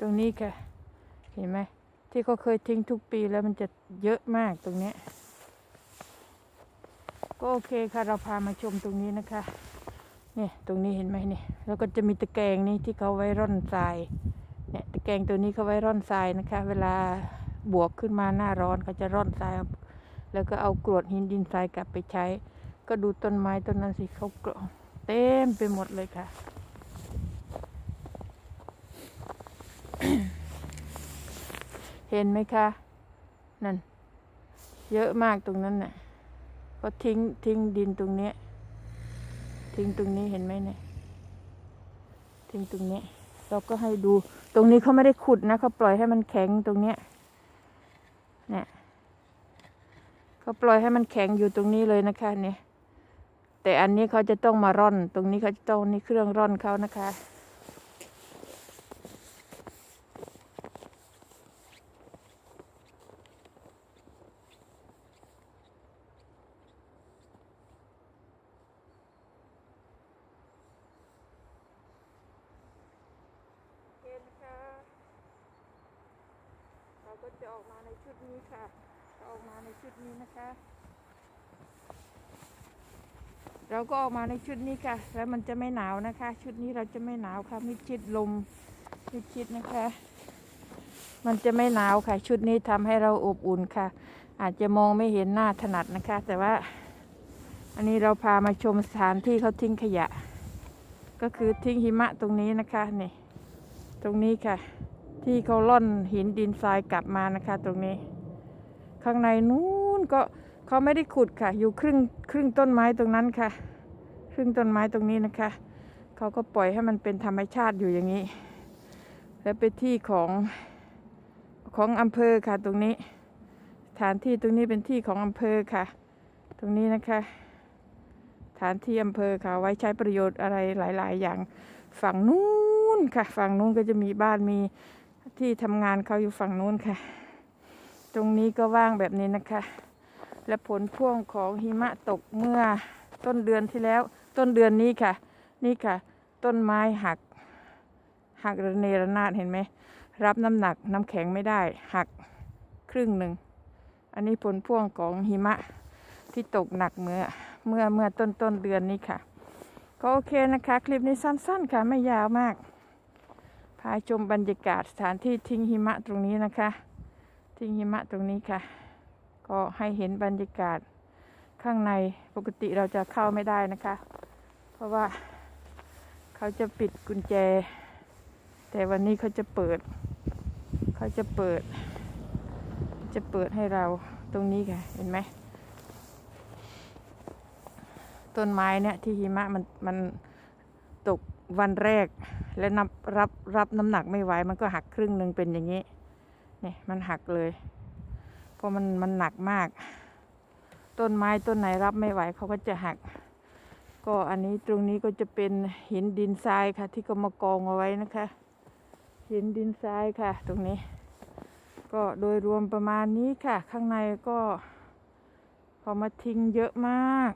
ตรงนี้ค่ะ เห็นไหมที่เขาเคยทิ้งทุกปีแล้วมันจะเยอะมากตรงนี้ก็โอเคค่ะเราพามาชมตรงนี้นะคะเนี่ยตรงนี้เห็นไหมเนี่ยแล้วก็จะมีตะแกรงนี่ที่เขาไว้ร่อนทรายเนี่ยตะแกรงตัวนี้เขาไว้ร่อนทรายนะคะ เวลาบวกขึ้นมาหน้าร้อนเขาจะร่อนทราย แล้วก็เอากรวดหินดินทรายกลับไปใช้ ก็ดูต้นไม้ต้นนั้นสิเขาเต็มไปหมดเลยค่ะ เห็นไหมคะ นั่น เยอะมากตรงนั้นน่ะก็ทิ้งทิ้งดินตรงนี้ทิ้งตรงนี้เห็นไหมเนี่ยทิ้งตรงนี้เราก็ให้ดู ตรงนี้เขาไม่ได้ขุดนะเขาปล่อยให้มันแข็งตรงเนี้ยเนี่ยเขาปล่อยให้มันแข็งอยู่ตรงนี้เลยนะคะเนี่ยแต่อันนี้เขาจะต้องมาร่อน ตรงนี้เขาจะต้องนี่เครื่องร่อนเขานะคะ โอเคนะคะ เรา ก็จะออกมาในชุดนี้ค่ะเราออกมาในชุดนี้นะคะ เราก็ออกมาในชุดนี้ค่ะ แล้วมันจะไม่หนาวนะคะ ชุดนี้เราจะไม่หนาวค่ะมิชิดลมมิชิดนะคะ มันจะไม่หนาวค่ะ ชุดนี้ทำให้เราอบอุ่นค่ะ อาจจะมองไม่เห็นหน้าถนัดนะคะ แต่ว่า อันนี้เราพามาชมสถานที่เขาทิ้งขยะ ก็คือทิ้งหิมะตรงนี้นะคะนี่ตรงนี้ค่ะ ที่เขาล่อนหินดินทรายกลับมานะคะ ตรงนี้ ข้างในนู้นก็เขาไม่ได้ขุดค่ะ อยู่ครึ่งครึ่งต้นไม้ตรงนั้นค่ะ ครึ่งต้นไม้ตรงนี้นะคะ เขาก็ปล่อยให้มันเป็นธรรมชาติอยู่อย่างนี้ และเป็นที่ของของอำเภอค่ะตรงนี้สถานที่ตรงนี้เป็นที่ของอำเภอค่ะ ตรงนี้นะคะสถานที่อำเภอค่ะ ไว้ใช้ประโยชน์อะไรหลาย ๆ อย่างฝั่งนู้นค่ะ ฝั่งนู้นก็จะมีบ้านมี ที่ทำงานเขาอยู่ฝั่งนู้นค่ะ ตรงนี้ก็ว่างแบบนี้นะคะ และผลพ่วงของหิมะตกเมื่อต้นเดือนที่แล้ว ต้นเดือนนี้ค่ะ นี่ค่ะ ต้นไม้หัก หักระเนระนาดเห็นไหม รับน้ำหนักน้ำแข็งไม่ได้ หักครึ่งหนึ่ง อันนี้ผลพ่วงของหิมะที่ตกหนักเมื่อเมื่อเมื่อต้นต้นเดือนนี้ค่ะ ก็โอเคนะคะ คลิปนี้สั้นๆค่ะไม่ยาวมาก พาชมบรรยากาศสถานที่ทิ้งหิมะตรงนี้นะคะ ทิ้งหิมะตรงนี้ค่ะ ก็ให้เห็นบรรยากาศข้างในปกติเราจะเข้าไม่ได้นะคะ เพราะว่าเขาจะปิดกุญแจ แต่วันนี้เขาจะเปิด เขาจะเปิด จะเปิดให้เราตรงนี้ค่ะเห็นไหมต้นไม้เนี่ยที่หิมะมันมันตก วันแรกและนับรับรับน้ำหนักไม่ไหวมันก็หักครึ่งหนึ่งเป็นอย่างนี้เนี่ยมันหักเลย เพราะมันมันหนักมาก ต้นไม้ต้นไหนรับไม่ไหวเขาก็จะหัก ก็อันนี้ตรงนี้ก็จะเป็นหินดินทรายค่ะ ที่เขามากองเอาไว้นะคะ หินดินทรายค่ะ ตรงนี้ ก็โดยรวมประมาณนี้ค่ะ ข้างในก็พอมาทิ้งเยอะมาก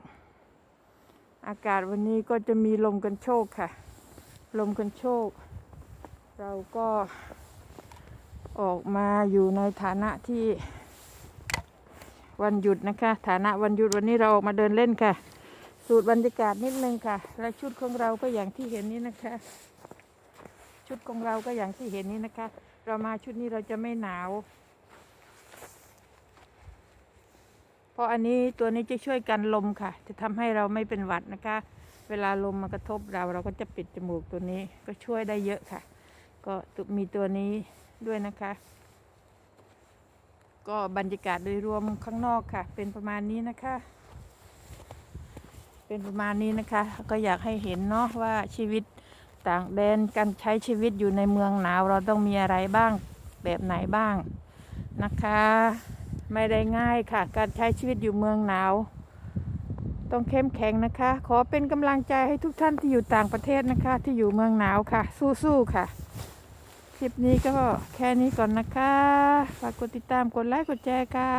อากาศวันนี้ก็จะมีลมกันโชกค่ะ ลมกันโชกเราก็ออกมาอยู่ในฐานะที่วันหยุดนะคะ ฐานะวันหยุดวันนี้เราออกมาเดินเล่นค่ะ สูตรบรรยากาศนิดนึงค่ะ และชุดของเราก็อย่างที่เห็นนี้นะคะ ชุดของเราก็อย่างที่เห็นนี้นะคะ เรามาชุดนี้เราจะไม่หนาว เพราะอันนี้ตัวนี้จะช่วยกันลมค่ะ จะทำให้เราไม่เป็นหวัดนะคะ เวลาลมมากระทบเราเราก็จะปิดจมูกตัวนี้ก็ช่วยได้เยอะค่ะ ก็มีตัวนี้ด้วยนะคะ ก็บรรยากาศโดยรวมข้างนอกค่ะ เป็นประมาณนี้นะคะ เป็นประมาณนี้นะคะ ก็อยากให้เห็นเนาะว่าชีวิตต่างแดนการใช้ชีวิตอยู่ในเมืองหนาว เราต้องมีอะไรบ้างแบบไหนบ้างนะคะ ไม่ได้ง่ายค่ะ การใช้ชีวิตอยู่เมืองหนาว ต้องเข้มแข็งนะคะ ขอเป็นกำลังใจให้ทุกท่านที่อยู่ต่างประเทศนะคะ ที่อยู่เมืองหนาวค่ะ สู้ๆค่ะคลิปนี้ก็แค่นี้ก่อนนะคะ ฝากกดติดตาม กดไลค์ กดแชร์ค่ะ